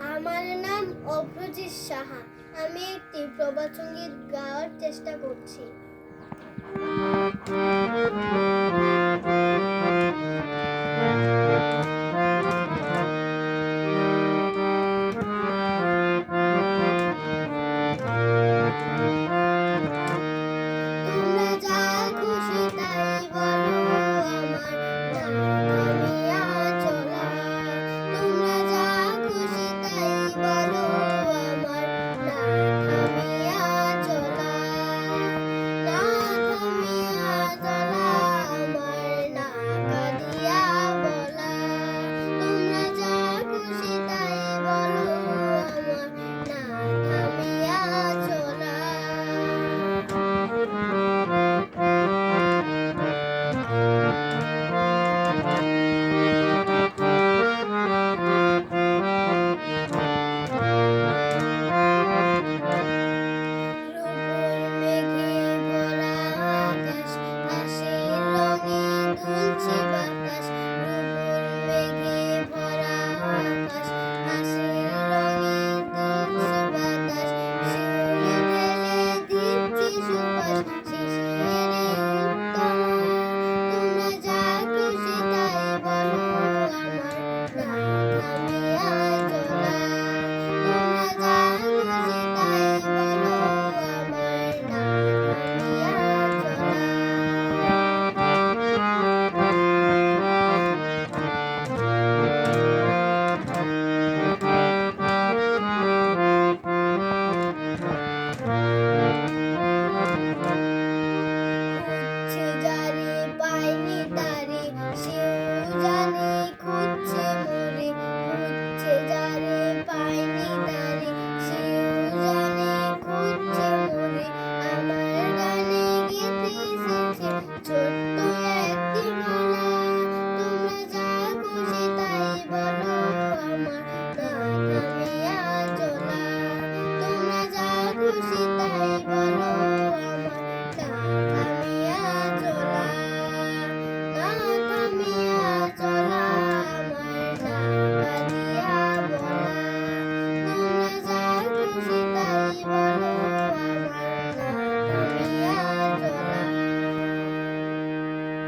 আমার নাম অভ্রজিৎ সাহা। আমি একটি প্রবাসঙ্গীত গাওয়ার চেষ্টা করছি। see.